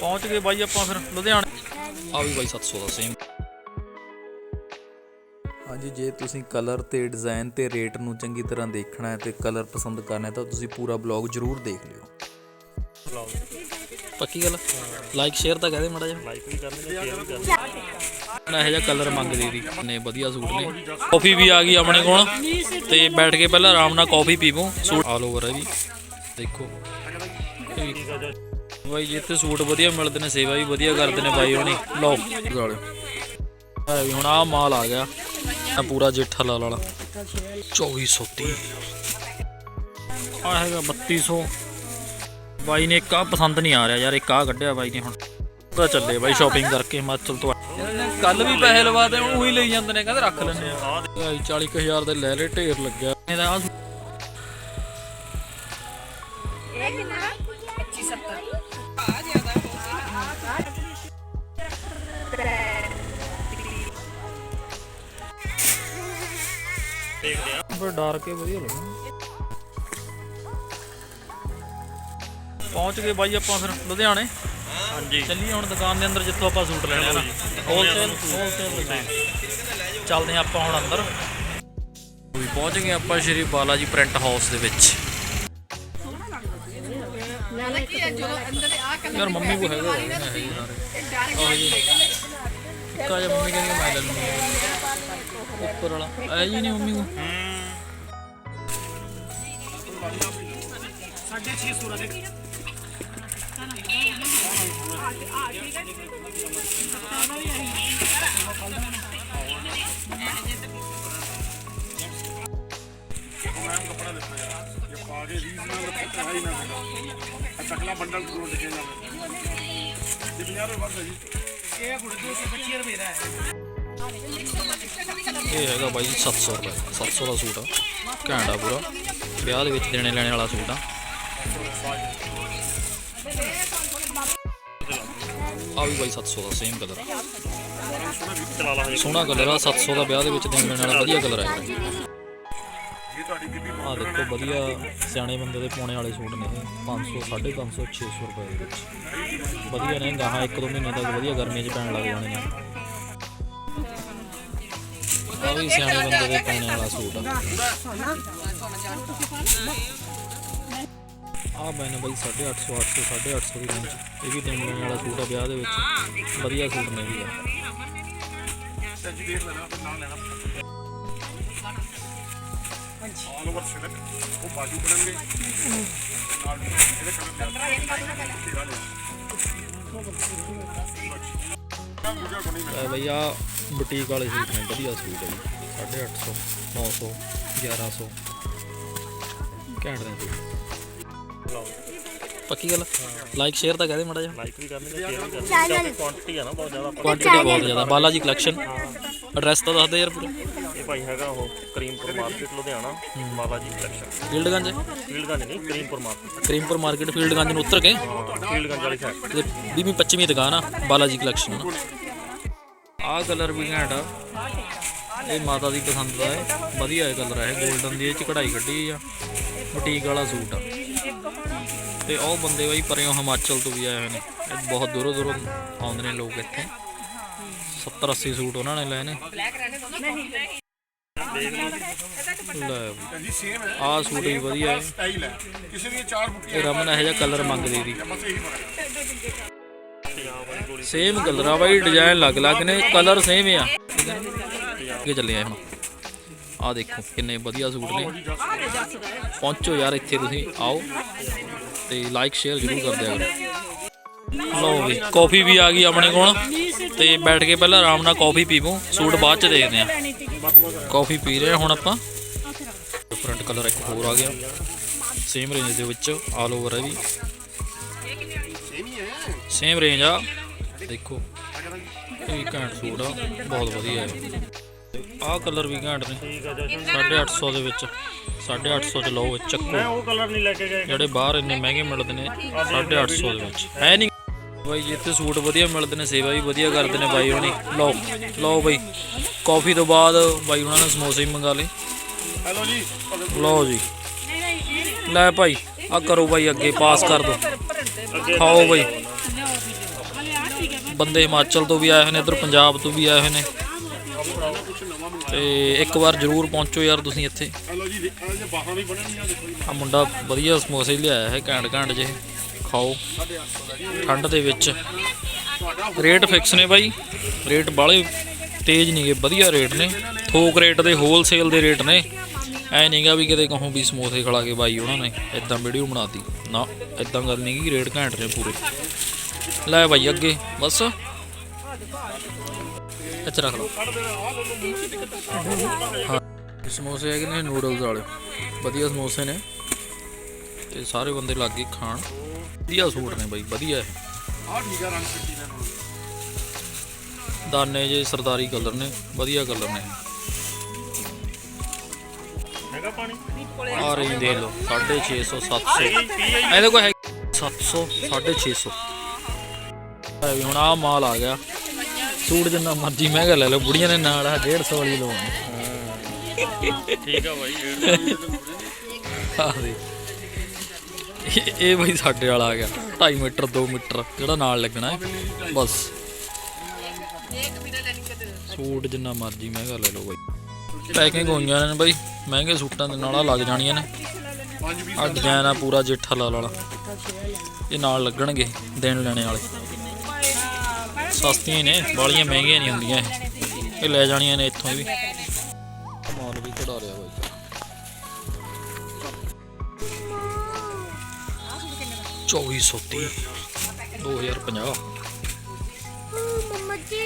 ਪਹੁੰਚ ਗਏ ਬਾਈ ਆਪਾਂ ਫਿਰ ਲੁਧਿਆਣੇ। ਆ ਵੀ ਬਾਈ 700 ਦਾ ਸੇਮ ਹਾਂਜੀ ਜੇ ਤੁਸੀਂ ਕਲਰ ਤੇ ਡਿਜ਼ਾਈਨ ਤੇ ਰੇਟ ਨੂੰ ਚੰਗੀ ਤਰ੍ਹਾਂ ਦੇਖਣਾ ਹੈ ਤੇ ਕਲਰ ਪਸੰਦ ਕਰਨਾ ਹੈ ਤਾਂ ਤੁਸੀਂ ਪੂਰਾ ਬਲੌਗ ਜ਼ਰੂਰ ਦੇਖ ਲਿਓ। ਪੱਕੀ ਗੱਲ? ਲਾਈਕ ਸ਼ੇਅਰ ਤਾਂ ਕਹਦੇ ਮੜਾ ਜਾ ਲਾਈਕ ਵੀ ਕਰਨਗੇ ਸ਼ੇਅਰ ਵੀ ਕਰਨਗੇ ਨਾ ਇਹੋ ਜਿਹਾ ਕਲਰ ਮੰਗਦੀ ਦੀ ਨੇ ਵਧੀਆ ਸੂਟ ਨੇ। ਕਾਫੀ ਵੀ ਆ ਗਈ ਆਪਣੇ ਕੋਲ। ਤੇ ਬੈਠ ਕੇ ਪਹਿਲਾਂ ਆਰਾਮ ਨਾਲ ਕਾਫੀ ਪੀਵੋ। ਸੂਟ ਆਲ ਓਵਰ ਹੈ ਵੀ ਦੇਖੋ। ਇਹ ਵੀ ਬਾਈ ਜੀ ਸੂਟ ਵਧੀਆ ਮਿਲਦੇ ਨੇ, ਸੇਵਾ ਵੀ ਵਧੀਆ ਕਰਦੇ ਨੇ ਬਾਈ ਹੋਣੀ। ਲਓ। ਆ ਵੀ ਹੁਣ ਆ ਮਾਲ ਆ ਗਿਆ। ਆ ਪੂਰਾ ਜੇਠਾ ਲਾਲ ਵਾਲਾ। 2430 ਆ ਹੈਗਾ 3200 ਬਾਈ ਨੇ ਇੱਕ ਆ ਪਸੰਦ ਨਹੀਂ ਆ ਰਿਹਾ ਯਾਰ, ਇੱਕ ਆ ਕੱਢਿਆ ਬਾਈ ਨੇ ਹੁਣ। ਤਾਂ ਚੱਲੇ ਬਾਈ ਸ਼ਾਪਿੰਗ ਕਰਕੇ ਹਿਮਾਚਲ ਤੋਂ ਕੱਲ ਵੀ ਪੈਸੇ ਲਵਾ ਦੇ, ਉਹੀ ਲਈ ਜਾਂਦੇ ਨੇ, ਕਹਿੰਦੇ ਰੱਖ ਲੈਣੇ ਆ। 40000 ਦੇ ਲੈ ਲੈ ਢੇਰ ਲੱਗਿਆ। ਇਹਦਾ ਆਹ ਪਰ ਡਾਰ ਕੇ ਵਧੀਆ ਲੱਗਦਾ। ਪਹੁੰਚ ਗਏ ਬਾਈ ਆਪਾਂ ਫਿਰ ਲੁਧਿਆਣੇ। ਹਾਂਜੀ। ਚੱਲੀਏ ਹੁਣ ਦੁਕਾਨ ਦੇ ਅੰਦਰ ਜਿੱਥੋਂ ਆਪਾਂ ਸੂਟ ਲੈਣੇ ਆ ਨਾ। ਹੋਲਸੇਲ ਹੋਲਸੇਲ ਚੱਲਦੇ ਆ ਆਪਾਂ ਹੁਣ ਅੰਦਰ। ਵੀ ਪਹੁੰਚ ਗਏ ਆਪਾਂ ਸ਼੍ਰੀ ਬਾਲਾ ਜੀ ਪ੍ਰਿੰਟ ਹਾਊਸ ਦੇ ਵਿੱਚ। ਯਾਰ ਮੰਮੀ ਕੋ ਹੈਗਾ। ਹੋਵੇ ਨਾ ਹੈਗੇ ਸਾਰੇ ਆਹ ਜੀ ਕਾਜਾ ਮੰਮੀ ਕਹਿੰਦੀ ਮੈਂ ਲੈ ਲੂੰਗੀ। ਉੱਪਰ ਵਾਲਾ ਐ ਜੀ ਨਹੀਂ ਮੰਮੀ ਕੋ ਤਕਲਾ ਬੰਡਲ ਤੋਂ ਲਿਖੇ ਜਾਵੇ ਇਹ 50 ਰੁਪਏ ਵੱਧ ਹੈ ਜੀ ਇਹ ਹੈਗਾ ਬਾਈ 700 ਰੁਪਏ 700 ਦਾ ਸੂਟ ਆ। ਘੈਂਟ ਪੂਰਾ। ਵਿਆਹ ਦੇ ਵਿੱਚ ਦੇਣੇ ਲੈਣੇ ਵਾਲਾ ਸੂਟ ਆ। ਆ ਵੀ ਬਾਈ 700 ਦਾ ਸੇਮ ਕਲਰ ਸੋਹਣਾ ਕਲਰ ਆ 700 ਦਾ ਵਿਆਹ ਦੇ ਵਿੱਚ ਦੇਣ ਲੈਣ ਵਾਲਾ, ਵਧੀਆ ਕਲਰ ਆ ਇਹ। ਬੀਬੀ ਵਧੀਆ ਸਿਆਣੇ ਬੰਦੇ ਦੇ ਪਾਉਣੇ ਵਾਲੇ ਸੂਟ ਨੇ ਇਹ। 500 550 600 ਰੁਪਏ ਦੇ ਵਿੱਚ। ਵਧੀਆ ਨੇ, ਗਾਹਾਂ ਇੱਕ ਦੋ ਮਹੀਨੇ ਤੱਕ ਵਧੀਆ ਗਰਮੀਆਂ 'ਚ ਪੈਣ ਲੱਗ ਜਾਣੇ ਨੇ। ਆ ਵੀ ਸਿਆਣੇ ਬੰਦੇ ਦੇ ਪਾਉਣੇ ਵਾਲਾ ਸੂਟ ਆ। ਆ ਬੈਨ 850 800 850 ਦੀ ਰੇਂਜ ਇਹ ਵੀ ਦੇਣ ਲੈਣ ਵਾਲਾ ਸੂਟ ਆ ਵਿਆਹ ਦੇ ਵਿੱਚ। ਵਧੀਆ ਸੂਟ ਨੇ ਵੀ ਆ। ਆਲ ਓਵਰ ਸਿਲਕ ਉਹ ਬਾਜੂ ਬਣਨਗੇ। ਨਾਲ ਇਹਦੇ ਕਲਰ ਦੇ ਦੂਜਾ ਬਣੀ ਇਹ ਬਈ ਆ ਬੁਟੀਕ ਵਾਲੇ ਸੂਟ ਨੇ ਵਧੀਆ ਸੂਟ ਹੈ ਜੀ। 850 900 1100 ਘੈਂਟ ਦੇ ਸੂਟ। ਪੱਕੀ ਗੱਲ? ਲਾਈਕ ਸ਼ੇਅਰ ਤਾਂ ਕਹਦੇ ਮੜਾ ਜਾ ਲਾਈਕ ਵੀ ਕਰਨਗੇ ਸ਼ੇਅਰ ਵੀ ਕਰਨਗੇ। ਕੁਆਂਟੀਟੀ ਆ ਨਾ ਬਹੁਤ ਜ਼ਿਆਦਾ ਕੁਆਂਟੀਟੀ ਬਹੁਤ ਜ਼ਿਆਦਾ ਬਾਲਾ ਜੀ ਕਲੈਕਸ਼ਨ ਐਡਰੈਸ ਤਾਂ ਦੱਸ ਦੇ ਯਾਰ ਪੂਰਾ। ਇਹ ਭਾਈ ਹੈਗਾ ਉਹ ਕਰੀਮਪੁਰ ਮਾਰਕੀਟ ਲੁਧਿਆਣਾ ਬਾਲਾ ਜੀ ਕਲੈਕਸ਼ਨ ਫੀਲਡਗੰਜ? ਫੀਲਡਗੰਜ ਨਹੀਂ ਕਰੀਮਪੁਰ ਮਾਰਕੀਟ। ਕਰੀਮਪੁਰ ਮਾਰਕੀਟ ਫੀਲਡਗੰਜ ਨੂੰ ਉਤਰ ਕੇ? ਫੀਲਡਗੰਜ ਵਾਲੀ ਸਾਈਡ ਤੇ 20ਵੀਂ 25ਵੀਂ ਦੁਕਾਨ ਆ ਬਾਲਾ ਜੀ ਕਲੈਕਸ਼ਨ ਆਹ ਕਲਰ ਵੀ ਘੈਂਟ ਆ। ਇਹ ਮਾਤਾ ਦੀ ਪਸੰਦ ਦਾ ਹੈ। ਵਧੀਆ ਇਹ ਕਲਰ ਹੈ 골ਡਨ ਦੀ ਇਹ ਚ ਕਢਾਈ ਕੱਢੀ ਆ। ਬੁਟੀਕ ਵਾਲਾ ਸੂਟ ਆ। ਤੇ ਉਹ ਬੰਦੇ ਬਾਈ ਪਰਿਓ ਹਿਮਾਚਲ ਤੋਂ ਵੀ ਆਏ ਹੋਏ ਨੇ। ਇਹ ਬਹੁਤ ਦੂਰੋਂ ਦੂਰੋਂ ਆਉਂਦੇ ਨੇ ਲੋਕ ਇੱਥੇ। 70 80 ਸੂਟ ਉਹਨਾਂ ਨੇ ਲਏ ਨੇ। ਜੀ ਸੇਮ ਹੈ ਆਹ ਸੂਟ ਵੀ ਵਧੀਆ ਹੈ। ਸਟਾਈਲ ਹੈ ਕਿਸੇ ਦੀ ਚਾਰ ਬੁੱਟੀਆਂ ਇਹ ਰਮਨ ਇਹੋ ਜਿਹਾ ਕਲਰ ਮੰਗਦੀ ਦੀ। ਬਸ ਇਹੀ ਫ਼ਰਕ ਹੈ ਸੇਮ ਕਲਰ ਆ ਬਾਈ ਡਿਜ਼ਾਈਨ ਲੱਗ ਲੱਗ ਨੇ ਕਲਰ ਸੇਮ ਆ। ਠੀਕ ਹੈ ਅੱਗੇ ਚੱਲੇ ਆ ਹੁਣ। ਆ ਦੇਖੋ ਕਿੰਨੇ ਵਧੀਆ ਸੂਟ ਨੇ। ਪਹੁੰਚੋ ਯਾਰ ਇੱਥੇ ਤੁਸੀਂ, ਆਓ। ਤੇ ਲਾਈਕ ਸ਼ੇਅਰ ਜ਼ਰੂਰ ਕਰ ਦਿਆ ਕਰੋ। ਲਓ ਵੀ ਕਾਫੀ ਵੀ ਆ ਗਈ ਆਪਣੇ ਕੋਲ। ਤੇ ਬੈਠ ਕੇ ਪਹਿਲਾਂ ਆਰਾਮ ਨਾਲ ਕਾਫੀ ਪੀਵੋ। ਸੂਟ ਬਾਅਦ ਚ ਦੇਖਦੇ ਆ ਕਾਫੀ ਪੀ ਰਹੇ ਹੁਣ ਆਪਾਂ। ਡਿਫਰੈਂਟ ਕਲਰ ਇੱਕ ਹੋਰ ਆ ਗਿਆ। ਸੇਮ ਰੇਂਜ ਦੇ ਵਿੱਚ ਆਲ ਓਵਰ ਹੈ ਵੀ ਸੇਮ ਰੇਂਜ ਆ। ਦੇਖੋ, ਇਹ ਘੈਂਟ ਸੂਟ ਆ। ਬਹੁਤ ਵਧੀਆ ਹੈ। ਆਹ ਕਲਰ ਵੀ ਘੈਂਟ ਨੇ। ਠੀਕ ਹੈ ਜਸ਼ਨ 850 ਦੇ ਵਿੱਚ। 850 ਚ ਲਓ, ਚੱਕੋ। ਮੈਂ ਉਹ ਕਲਰ ਨਹੀਂ ਲੈ ਕੇ ਗਏ ਜਿਹੜੇ ਬਾਹਰ ਇੰਨੇ ਮਹਿੰਗੇ ਮਿਲਦੇ ਨੇ 850 ਦੇ ਵਿੱਚ। ਹੈ ਨਹੀਂ। ਬਾਈ ਜੀ, ਇੱਥੇ ਸੂਟ ਵਧੀਆ ਮਿਲਦੇ ਨੇ, ਸੇਵਾ ਵੀ ਵਧੀਆ ਕਰਦੇ ਨੇ ਬਾਈ ਹੋਣੀ। ਲਓ ਲਓ ਬਾਈ, ਕਾਫੀ ਤੋਂ ਬਾਅਦ ਬਾਈ ਉਹਨਾਂ ਨੇ ਸਮੋਸੇ ਵੀ ਮੰਗਾ ਲਏ। ਹੈਲੋ ਜੀ ਲਓ ਜੀ। ਲੈ ਭਾਈ ਆ ਕਰੋ ਬਾਈ ਅੱਗੇ, ਪਾਸ ਕਰ ਦੋ। ਖਾਓ ਬਾਈ। ਬੰਦੇ ਹਿਮਾਚਲ ਤੋਂ ਵੀ ਆਏ ਹੋਏ ਨੇ, ਇਧਰ ਪੰਜਾਬ ਤੋਂ ਵੀ ਆਏ ਹੋਏ ਨੇ। ਤੇ ਇੱਕ ਵਾਰ ਜ਼ਰੂਰ ਪਹੁੰਚੋ ਯਾਰ ਤੁਸੀਂ ਇੱਥੇ। ਹਲੋ ਆ ਮੁੰਡਾ ਵਧੀਆ ਸਮੋਸੇ ਲਿਆਇਆ ਹੈ ਘੈਂਟ ਘੈਂਟ ਜਿਹੇ। ਖਾਓ। ਠੰਡ ਦੇ ਵਿੱਚ। ਰੇਟ ਫਿਕਸ ਨੇ ਬਾਈ। ਰੇਟ ਬਾਲੇ ਤੇਜ਼ ਨਹੀਂਗੇ ਵਧੀਆ ਰੇਟ ਨੇ। ਥੋਕ ਰੇਟ ਦੇ ਹੋਲਸੇਲ ਦੇ ਰੇਟ ਨੇ। ਐ ਨਹੀਂਗਾ ਵੀ ਕਿਤੇ ਕਹੋ ਵੀ ਸਮੋਸੇ ਖਿਲਾ ਕੇ ਬਾਈ ਉਹਨਾਂ ਨੇ ਇਦਾਂ ਵੀਡੀਓ ਬਣਾਤੀ। ਨਾ ਇਦਾਂ ਗੱਲ ਨਹੀਂ ਕਿ ਰੇਟ ਘੈਂਟ ਨੇ ਪੂਰੇ। ਲੈ ਬਾਈ ਅੱਗੇ, ਬਸ। ਇੱਥੇ ਰੱਖ ਲਓ ਹਾਂ। ਸਮੋਸੇ ਹੈਗੇ ਨੇ ਨੂਡਲਸ ਵਾਲੇ। ਵਧੀਆ ਸਮੋਸੇ ਨੇ। ਤੇ ਸਾਰੇ ਬੰਦੇ ਲੱਗ ਗਏ ਖਾਣ। ਵਧੀਆ ਸੂਟ ਨੇ ਬਾਈ ਵਧੀਆ ਹੈ। ਆਹ ਠੀਕ ਆ ਰੰਗ ਕੱਟੀ ਦਾ ਨਾਲ। ਦਾਨੇ ਜੇ ਸਰਦਾਰੀ ਕਲਰ ਨੇ ਵਧੀਆ ਕਲਰ ਨੇ। ਹੈਗਾ ਪਾਣੀ? ਆ ਰਹੀ ਦੇਖ ਲਓ 650 700 ਇਹਦੇ ਕੋਲ ਹੈ 700 650 ਵੀ ਹੁਣ ਆ ਮਾਲ ਆ ਗਿਆ। ਸੂਟ ਜਿੰਨਾ ਮਰਜ਼ੀ ਮਹਿੰਗਾ ਲੈ ਲਓ ਬੁੜੀਆਂ ਦੇ ਨਾਲ ਆ 150 ਵਾਲੀ ਲਵਾਉਣੀ। ਠੀਕ ਆ ਬਾਈ ਆ ਦੇ ਇਹ ਇਹ ਬਈ ਸਾਡੇ ਵਾਲਾ ਆ ਗਿਆ। 2.5 ਮੀਟਰ 2 ਮੀਟਰ, ਜਿਹੜਾ ਨਾਲ ਲੱਗਣਾ ਹੈ। ਬਸ। ਸੂਟ ਜਿੰਨਾ ਮਰਜ਼ੀ ਮਹਿੰਗਾ ਲੈ ਲਓ ਬਾਈ। ਪੈਕਿੰਗ ਹੋਈਆਂ ਨੇ ਬਾਈ। ਮਹਿੰਗੇ ਸੂਟਾਂ ਦੇ ਨਾਲ ਆ ਲੱਗ ਜਾਣੀਆਂ ਨੇ। ਪੰਜ ਵੀ ਆ ਡਿਜ਼ਾਈਨ ਆ ਪੂਰਾ ਜੇਠਾ ਲਾਲ ਵਾਲਾ। ਇਹ ਨਾਲ ਲੱਗਣਗੇ ਦੇਣ ਲੈਣੇ ਵਾਲੇ। ਸਸਤੀਆਂ ਹੀ ਨੇ ਬਾਲੀਆਂ ਮਹਿੰਗੀਆਂ ਨਹੀਂ ਹੁੰਦੀਆਂ ਇਹ। ਇਹ ਲੈ ਜਾਣੀਆਂ ਨੇ ਇੱਥੋਂ ਵੀ 2430 2050 ਮੰਮਾ ਜੀ।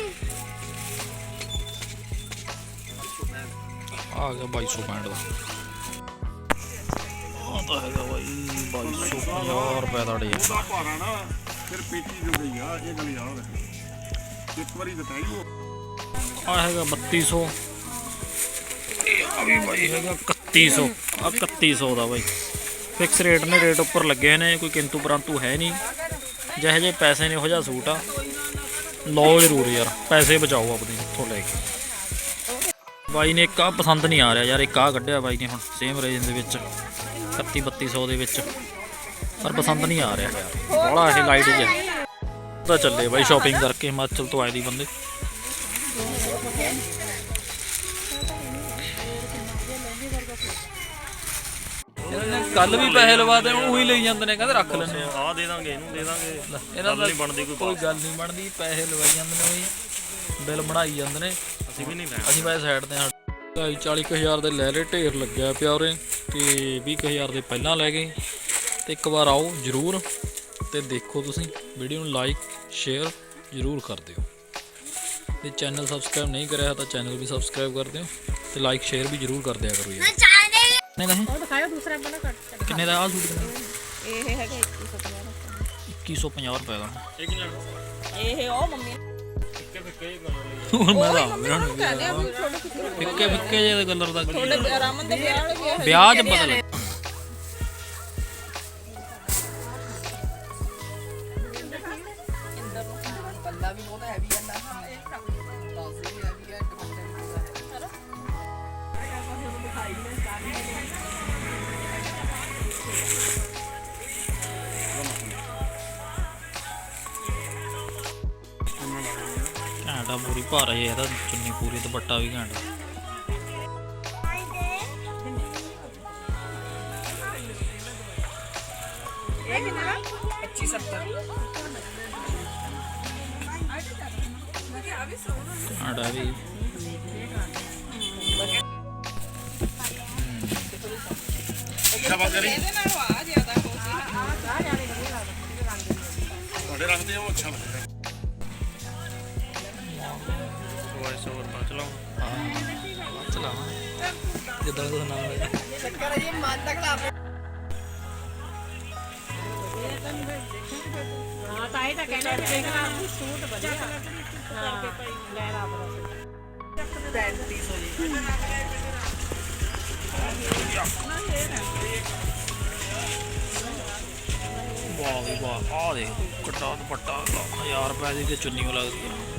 ਆ ਗਿਆ 2265 ਦਾ। ਆ ਤਾਂ ਹੈਗਾ ਬਾਈ 2250 ਰੁਪਏ ਦਾ ਡੇ ਉਹਦਾ ਭਾਰਾ ਨਾ ਫਿਰ ਪੇਟੀ ਜੁੜ ਗਈ ਆ ਇਹ ਗੱਲ ਯਾਦ ਰੱਖ। ਇੱਕ ਵਾਰੀ ਬਤਾਈਓ ਆ ਹੈਗਾ 3200 ਇਹ ਆ ਵੀ ਬਾਈ ਹੈਗਾ 3100 ਆ 3100 ਦਾ ਬਾਈ। ਫਿਕਸ ਰੇਟ ਨੇ ਰੇਟ ਉੱਪਰ ਲੱਗੇ ਨੇ, ਕੋਈ ਕਿੰਤੂ ਪਰੰਤੂ ਹੈ ਨਹੀਂ। ਜਿਹੇ ਜਿਹੇ ਪੈਸੇ ਨੇ, ਉਹੋ ਜਿਹਾ ਸੂਟ ਆ। ਲਓ ਜ਼ਰੂਰ ਯਾਰ, ਪੈਸੇ ਬਚਾਓ ਆਪਣੇ ਇੱਥੋਂ ਲੈ ਕੇ। ਬਾਈ ਨੇ ਇੱਕ ਆ ਪਸੰਦ ਨਹੀਂ ਆ ਰਿਹਾ ਯਾਰ, ਇੱਕ ਆ ਕੱਢਿਆ ਬਾਈ ਨੇ ਹੁਣ ਸੇਮ ਰੇਂਜ ਦੇ ਵਿੱਚ। 31 3200 ਦੇ ਵਿੱਚ। ਪਰ ਪਸੰਦ ਨਹੀਂ ਆ ਰਿਹਾ। ਯਾਰ ਬੜਾ ਇਹ ਲਾਈਟ ਜਿਹਾ। ਤਾਂ ਚੱਲੇ ਬਾਈ ਸ਼ਾਪਿੰਗ ਕਰਕੇ ਹਿਮਾਚਲ ਤੋਂ ਆਏ ਦੀ ਬੰਦੇ। ਕੱਲ ਵੀ ਪੈਸੇ ਲਵਾ ਦੇ ਉਹੀ ਲਈ ਜਾਂਦੇ ਨੇ ਕਹਿੰਦੇ ਰੱਖ ਲੈਣੇ ਆ। ਦੇ ਦਾਂਗੇ ਇਹਨੂੰ ਦੇ ਦਾਂਗੇ। ਇਹਨਾਂ ਦਾ ਨਹੀਂ ਬਣਦੀ ਕੋਈ ਕੋਈ ਗੱਲ ਨਹੀਂ ਬਣਦੀ ਪੈਸੇ ਲਵਾਈ ਜਾਂਦੇ ਨੇ ਉਹੀ ਬਿੱਲ ਬਣਾਈ ਜਾਂਦੇ ਨੇ। ਅਸੀਂ ਵੀ ਨਹੀਂ ਲੈਣਾ। ਅਸੀਂ ਪੈਸੇ ਸਾਈਡ ਤੇ ਹਾਂ। 40000 ਦੇ ਲੈ ਲੈ ਢੇਰ ਲੱਗਿਆ ਪਿਆ ਉਰੇ ਤੇ 20000 ਦੇ ਪਹਿਲਾਂ ਲੈ ਗਏ। ਤੇ ਇੱਕ ਵਾਰ ਆਓ ਜਰੂਰ ਤੇ ਦੇਖੋ ਤੁਸੀਂ ਵੀਡੀਓ ਨੂੰ ਲਾਈਕ ਸ਼ੇਅਰ ਜਰੂਰ ਕਰ ਦਿਓ। ਤੇ ਚੈਨਲ ਸਬਸਕ੍ਰਾਈਬ ਨਹੀਂ ਕਰਿਆ ਤਾਂ ਚੈਨਲ ਵੀ ਸਬਸਕ੍ਰਾਈਬ ਕਰ ਦਿਓ ਤੇ ਲਾਈਕ ਸ਼ੇਅਰ ਵੀ ਜਰੂਰ ਕਰ ਦਿਆ ਕਰੋ ਯਾਰ ਕਿੰਨੇ ਦਾ ਹੈ ਉਹ ਦਿਖਾਓ ਦੂਸਰਾ ਬਣਾ ਕੱਟ ਕਿੰਨੇ ਦਾ ਆ ਸੂਟ ਕਿੰਨੇ ਇਹ ਹੈਗਾ 2150 2150 ਰੁਪਏ ਦਾ। ਇਹ ਉਹ ਮੰਮੀ। ਹੁਣ ਮੈਂ ਤਾਂ ਇਹਨਾਂ ਨੂੰ ਕਹਿੰਦੇ ਆ ਵੀ ਛੋਟੇ ਫਿੱਕੇ ਫਿੱਕੇ ਜਿਹੇ ਕਲਰ ਦਾ ਛੋਟੇ ਰਾਮਨ ਦੇ ਵਿਆਹ ਵਾਲੇ ਵੀ ਇਹ ਵਿਆਹ 'ਚ ਬਦਲ ਪੱਲਾ ਵੀ ਬਹੁਤ ਹੈਵੀ ਆ ਘੈਂਟਾ ਪੂਰੀ ਭਾਰਾ ਹੀ ਹੈ ਇਹਦਾ ਚੁੰਨੀ ਪੂਰੀ ਦੁਪੱਟਾ ਵੀ ਘੈਂਟ। ਆ। ਇਹ ਕਿੰਨਾ? 2570 ਘੈਂਟਾ ਵੀ। ਸ਼ਾਬਾਸ਼ ਕਰੀ? ਇਹਦੇ ਨਾਲੋਂ ਆ ਜ਼ਿਆਦਾ ਹੋ ਸੀ ਤੁਹਾਡੇ ਰੰਗ ਤੇ ਉਹ ਅੱਛਾ ਲੱਗਦਾ ਵੌਇਸ ਓਵਰ ਪਾ ਚਲਾਓ ਚਲਾਵਾਂ ਜਿੱਦਾਂ ਦਾ ਨਾਮ ਹੈ ਚੱਕਰ ਜੀ ਮਨ ਤੱਕ ਲਾ ਹਾਂ ਤਾਂ ਇਹ ਤਾਂ ਕਹਿੰਦੇ ਦੇਖਣਾ ਸੂਟ ਵਧੀਆ ਹਾਂ ਲੈ ਲਾ ਬੜਾ 3500 ਜੀ ਵਾਹ ਵੀ ਵਾਹ। ਆ ਦੇ ਕੱਟਾ ਦੁਪੱਟਾ 1000 ਰੁਪਏ ਦੀ ਤੇ ਚੁੰਨੀ ਲੱਗਦੀ ਆ।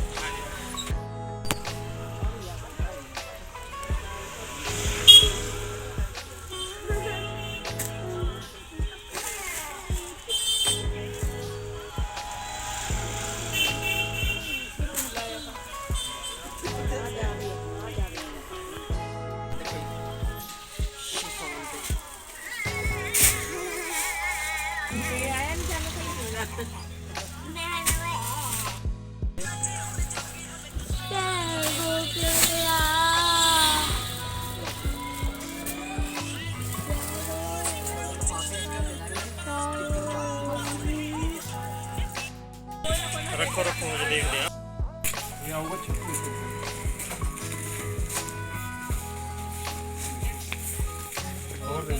ਹੋਰ ਦੇ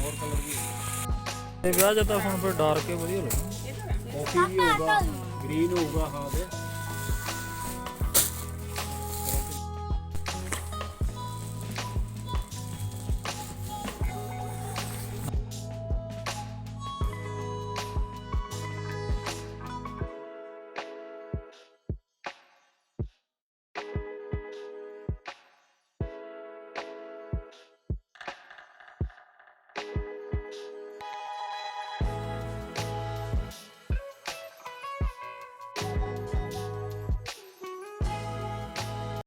ਹੋਰ ਕਲਰ ਵੀ ਤੇ ਵਿਆਹ ਜਦ ਤਾਂ ਹੁਣ ਫਿਰ ਡਾਰਕ ਹੀ ਵਧੀਆ ਲੱਗਣਾ ਕਾਫੀ ਵੀ ਹੋਊਗਾ ਗ੍ਰੀਨ ਹੋਊਗਾ ਹਾਂ ਦੇ